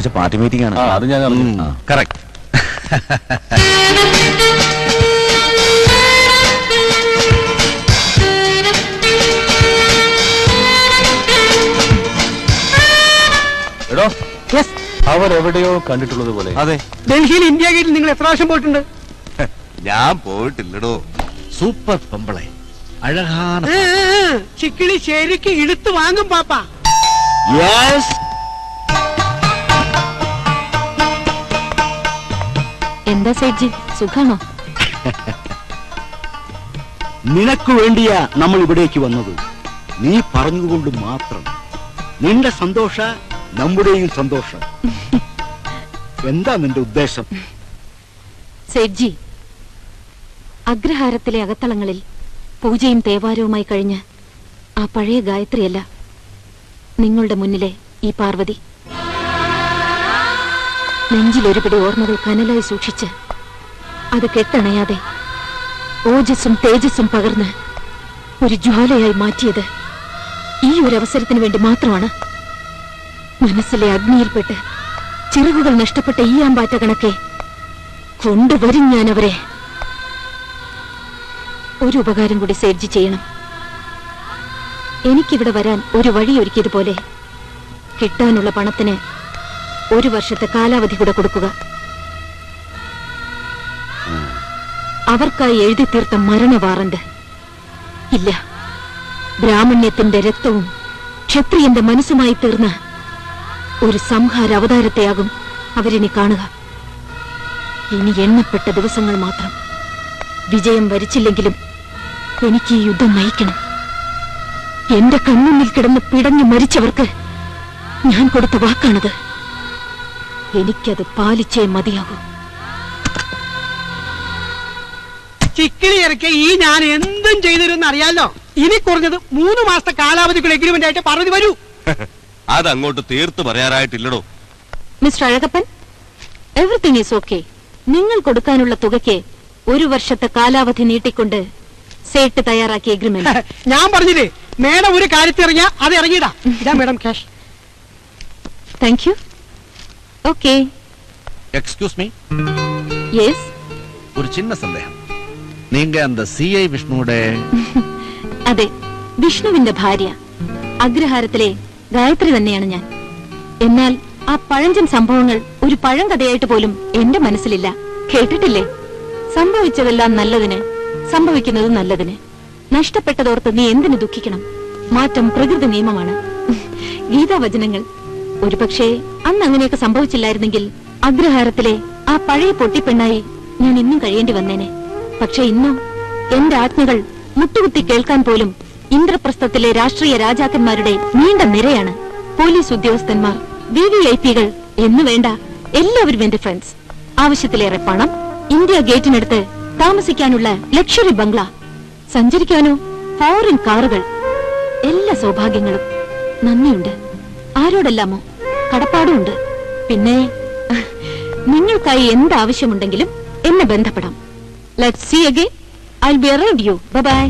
ആഴ്ച party meeting ആണ്. അത് ഞാൻ. കറക്റ്റ് എടോ യെസ് അവർ എവിടെയോ കണ്ടിട്ടുള്ളത് പോലെ. അതെ. ഡൽഹിയിൽ ഇന്ത്യ ഗേറ്റിൽ നിങ്ങൾ എത്ര പ്രാവശ്യം പോയിട്ടുണ്ട്? ഞാൻ പോയിട്ടില്ലടോ. സൂപ്പർ പെമ്പളെ. ആ, ചിക്കിളി ശരിക്ക് ഇടുത്ത് വാങ്ങും പാപ്പ. യെസ് എന്താ സേഠ്ജി സുഖാണോ? നിനക്ക് വേണ്ടിയാ നമ്മൾ ഇവിടേക്ക് വന്നത്. നീ പറഞ്ഞതുകൊണ്ട് മാത്രം. നിന്റെ സന്തോഷ നമ്മുടെയും സന്തോഷം. എന്താ നിന്റെ ഉദ്ദേശം? സേഠ്ജി അഗ്രഹാരത്തിലെ അകത്തളങ്ങളിൽ പൂജയും തേവാരവുമായി കഴിഞ്ഞ് ആ പഴയ ഗായത്രിയല്ല നിങ്ങളുടെ മുന്നിലെ ഈ പാർവതി. നെഞ്ചിലൊരുപിടി ഓർമ്മകൾ കനലായി സൂക്ഷിച്ച് അത് കെട്ടണയാതെ ഓജസ്സും തേജസ്സും പകർന്ന് ഒരു ജ്വാലയായി മാറ്റിയത് ഈ ഒരു അവസരത്തിന് വേണ്ടി മാത്രമാണ്. മനസ്സിലെ അഗ്നിയിൽപ്പെട്ട് ചിറകുകൾ നഷ്ടപ്പെട്ട ഈ ആമ്പാറ്റ കണക്കെ കൊണ്ടുവരും ഞാൻ അവരെ ഒരു ഉപകാരം കൂടി സേഡ്ജി ചെയ്യണം. എനിക്കിവിടെ വരാൻ ഒരു വഴി ഒരുക്കിയതുപോലെ കിട്ടാനുള്ള പണത്തിന് ഒരു വർഷത്തെ കാലാവധി കൂടെ കൊടുക്കുക. അവർക്കായി എഴുതി തീർത്ത മരണ വാറണ്ട് ഇല്ല ബ്രാഹ്മണ്യത്തിന്റെ രക്തവും ക്ഷത്രിയന്റെ മനസ്സുമായി തീർന്ന ഒരു സംഹാര അവതാരത്തെയാകും അവരിനി കാണുക. ഇനി എണ്ണപ്പെട്ട ദിവസങ്ങൾ മാത്രം. വിജയം വരിച്ചില്ലെങ്കിലും എനിക്ക് ഈ യുദ്ധം നയിക്കണം. എന്റെ കൺമുന്നിൽ കിടന്ന് പിടഞ്ഞു മരിച്ചവർക്ക് ഞാൻ കൊടുത്ത വാക്കാണത്. എനിക്കത് പാലിച്ചേ മതിയാകൂ. ചിക്കിളി ഇറക്കിയ ഈ ഞാൻ എന്തും ചെയ്തിരുന്ന് അറിയാലോ? ഇനി കുറഞ്ഞത് മൂന്ന് മാസത്തെ കാലാവധിക്കുള്ള എഗ്രിമെന്റ് ആയിട്ട് പറഞ്ഞു വരൂ. അതങ്ങോട്ട് തീർത്ത് പറയാറായിട്ടില്ലടോ. Mister Azhagappan everything is okay നിങ്ങൾ കൊടുക്കാനുള്ള തുകയ്ക്ക് ഒരു വർഷത്തെ കാലാവധി നീട്ടിക്കൊണ്ട് സേട്ട് തയ്യാറാക്കിയ എഗ്രിമെന്റ് ഞാൻ പറഞ്ഞില്ലേ മേഡം ഒരു കാര്യത്തിറങ്ങിയാ അത് ഇറങ്ങിയതാ. ഇതാ madam cash thank you okay excuse me yes ஒரு சின்ன சந்தேகம் நீங்க அந்த சிஐ விஷ்ணுவோட അതെ വിഷ്ണുവിന്റെ ഭാര്യ അഗ്രഹാരത്തിലെ ഗായത്രി തന്നെയാണ് ഞാൻ എന്നാൽ ആ പഴഞ്ചൻ സംഭവങ്ങൾ ഒരു പഴങ്കഥയായിട്ട് പോലും എന്റെ മനസ്സിലില്ല കേട്ടിട്ടില്ലേ സംഭവിച്ചതെല്ലാം നല്ലതിന് സംഭവിക്കുന്നത് നല്ലതിന് നഷ്ടപ്പെട്ടതോർത്ത് നീ എന്തിനു ദുഃഖിക്കണം മാറ്റം പ്രകൃതി നിയമമാണ് ഗീതാവചനങ്ങൾ ഒരുപക്ഷെ അന്ന് അങ്ങനെയൊക്കെ സംഭവിച്ചില്ലായിരുന്നെങ്കിൽ അഗ്രഹാരത്തിലെ ആ പഴയ പൊട്ടിപ്പെണ്ണായി ഞാൻ ഇന്നും കഴിയേണ്ടി വന്നേനെ. പക്ഷെ ഇന്നും എന്റെ ആജ്ഞകൾ മുട്ടുകുത്തി കേൾക്കാൻ പോലും ഇന്ദ്രപ്രസ്ഥത്തിലെ രാഷ്ട്രീയ രാജാക്കന്മാരുടെ നീണ്ട നിരയാണ് പോലീസ് ഉദ്യോഗസ്ഥന്മാർ വി വി ഐ പികൾ എന്നു വേണ്ട എല്ലാവരും എന്റെ ഫ്രണ്ട്സ് ആവശ്യത്തിലേറെ പണം ഇന്ത്യ ഗേറ്റിനടുത്ത് താമസിക്കാനുള്ള ലക്ഷറി ബംഗ്ല സഞ്ചരിക്കാനോ ഫോറിൻ കാറുകൾ എല്ലാ സൗഭാഗ്യങ്ങളും നന്ദിയുണ്ട്. ആരോടെല്ലാമോ? കടപ്പാടുമുണ്ട് പിന്നെ നിങ്ങൾക്കായി എന്ത് ആവശ്യമുണ്ടെങ്കിലും എന്നെ ബന്ധപ്പെടാം. Let see again I be around you bye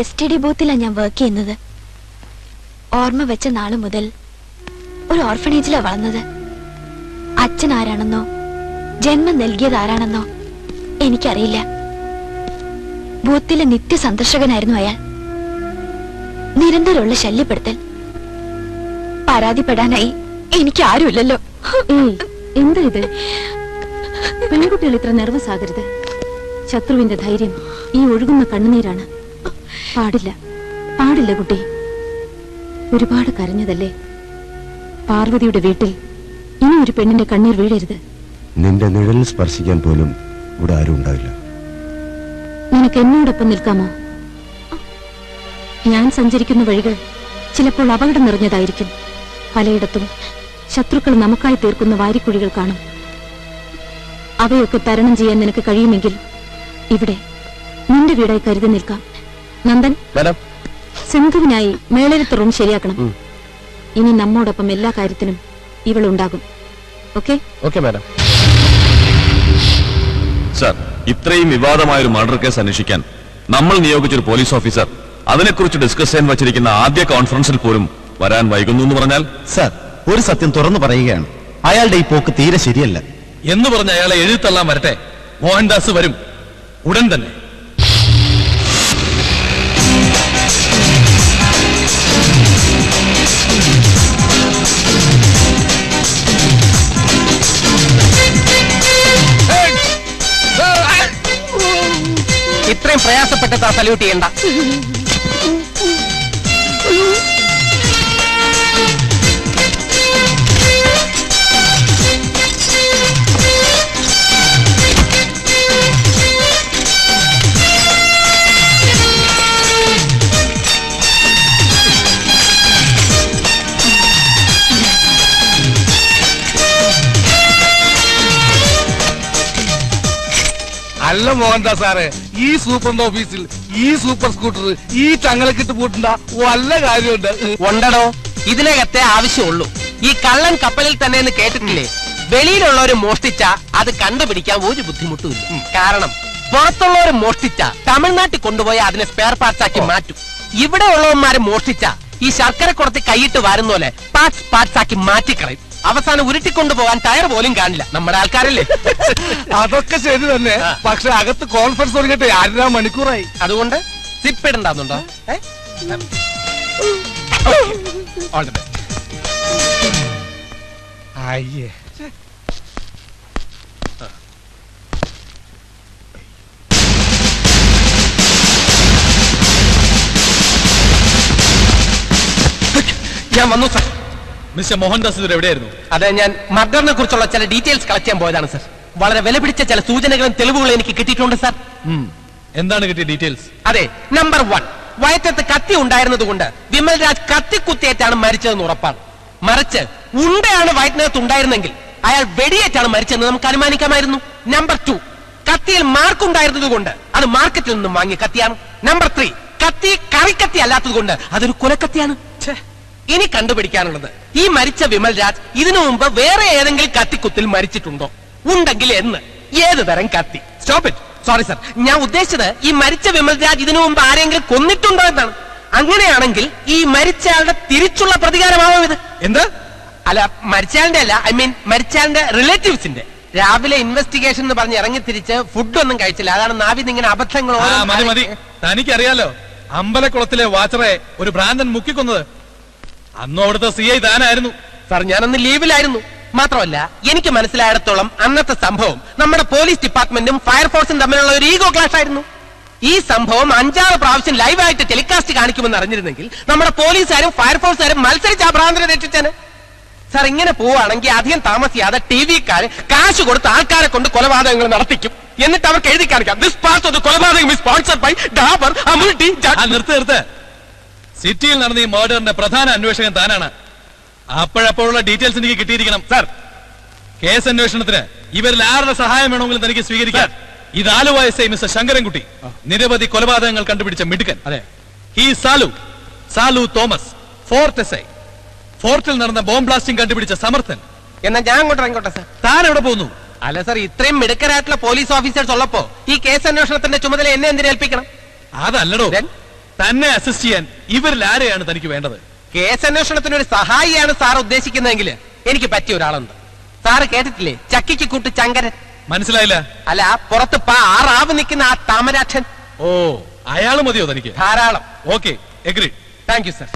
S T D ബൂത്തിലാണ് ഞാൻ വർക്ക് ചെയ്യുന്നത്. ഓർമ്മ വെച്ച നാൾ മുതൽ ഒരു ഓർഫനേജിലാണ് വളർന്നത്. അച്ഛൻ ആരാണെന്നോ ജന്മം നൽകിയത് ആരാണെന്നോ എനിക്കറിയില്ല. ബൂത്തിലെ നിത്യ സന്ദർശകനായിരുന്നു അയാൾ. നിരന്തരമുള്ള ശല്യപ്പെടുത്തൽ. പരാതിപ്പെടാനായി എനിക്ക് ആരുമില്ലല്ലോ. എന്താ ഇത്? പെൺകുട്ടികൾ ഇത്ര നെർവസ് ആകരുത്. ശത്രുവിന്റെ ധൈര്യം ഈ ഒഴുകുന്ന കണ്ണുനീരാണ്. പാടില്ല. പാടില്ല കുട്ടി. ഒരുപാട് കരഞ്ഞതല്ലേ? പാർവതിയുടെ വീട്ടിൽ ഇനി ഒരു പെണ്ണിന്റെ കണ്ണീർ വീഴരുത്. നിന്റെ നിഴലിൽ സ്പർശിക്കാൻ പോലും ഇവിടെ ആരും ഉണ്ടാവില്ല. നിനക്ക് എന്നോടൊപ്പം നിൽക്കാമോ? ഞാൻ സഞ്ചരിക്കുന്ന വഴികൾ ചിലപ്പോൾ അപകടം നിറഞ്ഞതായിരിക്കും. പലയിടത്തും ശത്രുക്കൾ നമുക്കായി തീർക്കുന്ന വാരിക്കുഴികൾ കാണും. അവയൊക്കെ തരണം ചെയ്യാൻ നിനക്ക് കഴിയുമെങ്കിൽ ഇവിടെ നിന്റെ വീടായി കരുതി നിൽക്കാം. നന്ദൻ. മാഡം. സിന്ധുവിനായി മേളരത്ത് റൂം ശരിയാക്കണം ഇനി നമ്മോടൊപ്പം എല്ലാ കാര്യത്തിനും ഇവളുണ്ടാകും. ഓക്കെ? Okay madam. സർ ഇത്രയും വിവാദമായ ഒരു മർഡർ കേസ് അന്വേഷിക്കാൻ നമ്മൾ നിയോഗിച്ചൊരു പോലീസ് ഓഫീസർ അതിനെക്കുറിച്ച് ഡിസ്കസ് ചെയ്യാൻ വച്ചിരിക്കുന്ന ആദ്യ കോൺഫറൻസിൽ പോലും വരാൻ വൈകുന്നു എന്ന് പറഞ്ഞാൽ? സർ ഒരു സത്യം തുറന്നു പറയുകയാണ്. അയാളുടെ ഈ പോക്ക് തീരെ ശരിയല്ല. എന്ന് പറഞ്ഞ അയാളെ എഴുതിത്തള്ളാൻ വരട്ടെ. മോഹൻദാസ് വരും. ഉടൻ തന്നെ. പ്രയാസപ്പെട്ട് സല്യൂട്ട് ചെയ്യണ്ട. അല്ല മോഹൻദാ സാറേ. ഈ സൂപ്പറിന്റെ ഓഫീസിൽ ഈ സൂപ്പർ സ്കൂട്ടർ ഈ ചങ്ങലക്കിട്ട് പൂട്ടണ്ട വല്ല കാര്യമുണ്ട്. ഉണ്ടടോ ഇതിനകത്തെ ആവശ്യമുള്ളൂ. ഈ കള്ളൻ കപ്പലിൽ തന്നെ എന്ന് കേട്ടിട്ടില്ലേ? വെളിയിലുള്ളവര് മോഷ്ടിച്ച അത് കണ്ടുപിടിക്കാൻ ഒരു ബുദ്ധിമുട്ടുമില്ല കാരണം പുറത്തുള്ളവര് മോഷ്ടിച്ച തമിഴ്നാട്ടിൽ കൊണ്ടുപോയി അതിനെ സ്പെയർ പാർട്സ് ആക്കി മാറ്റും. ഇവിടെ ഉള്ളവന്മാര് മോഷ്ടിച്ച ഈ ശർക്കര കുറച്ച് കൈയിട്ട് വരുന്ന പോലെ പാർട്സ് പാർട്സ് ആക്കി മാറ്റിക്കളയും. അവസാനം ഉരുട്ടിക്കൊണ്ടു പോകാൻ ടയർ പോലും കാണില്ല. നമ്മുടെ ആൾക്കാരല്ലേ? അതൊക്കെ ശരി തന്നെ. പക്ഷെ അകത്ത് കോൺഫറൻസ് തുടങ്ങിയിട്ട് അര മണിക്കൂറായി. അതുകൊണ്ട് സിപ്പ് ഇടണ്ടാന്നുണ്ടോ? അയ്യേ. ഞാൻ വന്നു സർ മിസ്റ്റർ മോഹൻദാസ് ഇവിടെ എവിടെയായിരുന്നു? അതെ ഞാൻ മർഡറിനെ കുറിച്ചുള്ള ചില ഡീറ്റെയിൽസ് കളക്ട് ചെയ്യാൻ പോയതാണ് സർ. വളരെ വിലപിടിച്ച ചില സൂചനകളും തെളിവുകളും എനിക്ക് കിട്ടിയിട്ടുണ്ട് സർ. എന്താണ് കിട്ടിയ ഡീറ്റെയിൽസ്? അതെ നമ്പർ വൺ. വയറ്റത്ത് കത്തി ഉണ്ടായിരുന്നത് കൊണ്ട് വിമൽ രാജ് കത്തിക്കുത്തിയേറ്റാണ് മരിച്ചതെന്ന് ഉറപ്പാണ്. മറിച്ച് ഉണ്ടയാണ് വയറ്റിനകത്ത് ഉണ്ടായിരുന്നെങ്കിൽ അയാൾ വെടിയേറ്റാണ് മരിച്ചതെന്ന് നമുക്ക് അനുമാനിക്കാമായിരുന്നു. Number two. കത്തിയിൽ മാർക്ക് ഉണ്ടായിരുന്നത് കൊണ്ട് അത് മാർക്കറ്റിൽ നിന്നും വാങ്ങിയ കത്തിയാണ്. Number three. കത്തി കറിക്കത്തി അല്ലാത്തത് കൊണ്ട് അതൊരു കുലക്കത്തിയാണ്. ഇനി കണ്ടുപിടിക്കാനുള്ളത്. ഈ മരിച്ച വിമൽ രാജ് ഇതിനു മുമ്പ് വേറെ ഏതെങ്കിലും കത്തിക്കുത്തിൽ മരിച്ചിട്ടുണ്ടോ? ഉണ്ടെങ്കിൽ എന്ന്. ഏത് തരം കത്തി? സ്റ്റോപ്പ് ഇറ്റ് സോറി സർ ഞാൻ ഉദ്ദേശിച്ചത് ഈ മരിച്ച വിമൽ രാജ് ഇതിനു മുമ്പ് ആരെങ്കിലും കൊന്നിട്ടുണ്ടോ എന്നാണ്. അങ്ങനെയാണെങ്കിൽ ഈ മരിച്ചയാളുടെ തിരിച്ചുള്ള പ്രതികാരമാവും ഇത്? എന്ത്? അല്ല മരിച്ചയാളുടെ അല്ല. ഐ മീൻ മരിച്ചയാളുടെ റിലേറ്റീവ്സിന്റെ രാവിലെ ഇൻവെസ്റ്റിഗേഷൻ എന്ന് പറഞ്ഞ് ഇറങ്ങി തിരിച്ച് ഫുഡൊന്നും കഴിച്ചില്ല. അതാണ് നാവിന്ന് ഇങ്ങനെ അബദ്ധങ്ങൾ തനിക്കറിയാലോ അമ്പലക്കുളത്തിലെ വാച്ചറെ ഒരു ഭ്രാന്തൻ മുക്കിക്കൊന്നത്. അന്നും അവിടുത്തെ സി ഐ താനായിരുന്നു. സാർ ഞാനന്ന് ലീവിലായിരുന്നു. മാത്രമല്ല എനിക്ക് മനസ്സിലായിടത്തോളം അന്നത്തെ സംഭവം നമ്മുടെ പോലീസ് ഡിപ്പാർട്ട്മെന്റും ഫയർഫോഴ്സും തമ്മിലുള്ള ഒരു ഈഗോ ക്ലാഷ് ആയിരുന്നു. ഈ സംഭവം അഞ്ചാറ് പ്രാവശ്യം ലൈവായിട്ട് ടെലികാസ്റ്റ് കാണിക്കുമെന്ന് അറിഞ്ഞിരുന്നെങ്കിൽ നമ്മുടെ പോലീസുകാരും ഫയർഫോഴ്സുകാരും മത്സരിച്ച് ആ ഭ്രാന്തരെ രക്ഷിച്ചാണ് സാർ ഇങ്ങനെ പോവാണെങ്കിൽ അധികം താമസിയാതെ ടി വിക്കാർ കാശ് കൊടുത്ത് ആൾക്കാരെ കൊണ്ട് കൊലപാതകങ്ങൾ നടത്തിക്കും. എന്നിട്ട് അവർക്ക് എഴുതി കാണിക്കാം. ദിസ് പാർട്ട് ഓഫ് കൊലപാതകം sponsored by Dabur Amul T നിർത്ത് നിർത്ത്. സിറ്റിയിൽ നടന്ന ഈ മർഡറിന്റെ പ്രധാന അന്വേഷകൻ താനാണ്. അപ്പോഴപ്പോഴുള്ള ഡീറ്റെയിൽസ് എനിക്ക് കിട്ടിയിരിക്കണം. സാർ. കേസ് അന്വേഷണത്തിന് ഇവരിൽ ആരുടെ സഹായം വേണമെങ്കിലും തനിക്ക് സ്വീകരിക്കാം. ഇത് Aluva S I mister Sankarankutty നിരവധി കൊലപാതകങ്ങൾ കണ്ടുപിടിച്ച മിടുക്കൻ. അതെ. ഈ Salu Salu Thomas Fort S I ഫോർട്ടിൽ നടന്ന ബോംബ് ബ്ലാസ്റ്റിംഗ് കണ്ടുപിടിച്ച സമർത്ഥൻ. എന്നാ ഞാൻ അങ്ങോട്ട് സാർ. താൻ എവിടെ പോകുന്നു അല്ല സർ ഇത്രയും മിടുക്കരായിട്ടുള്ള പോലീസ് ഓഫീസേഴ്സ് ഉള്ളപ്പോ ഈ കേസ് അന്വേഷണത്തിന്റെ ചുമതല എന്നെ എന്തിനേൽപ്പിക്കണം? അതല്ലടോ? തന്നെ അസിസ്റ്റ് ചെയ്യാൻ ഇവരിൽ ആരെയാണ് തനിക്ക് വേണ്ടത്? കേസ് അന്വേഷണത്തിന് ഒരു സഹായിയാണ് സാർ ഉദ്ദേശിക്കുന്നതെങ്കിൽ എനിക്ക് പറ്റിയ ഒരാളുണ്ട്. സാറ് കേട്ടിട്ടില്ലേ? ചക്കിക്ക് കൂട്ട് ചങ്കരൻ. മനസ്സിലായില്ല? അല്ല പുറത്ത് പാ ആറാവ് നിൽക്കുന്ന ആ താമരാക്ഷൻ. ഓ അയാൾ മതിയോ തനിക്ക്? ധാരാളം. Okay agree thank you sir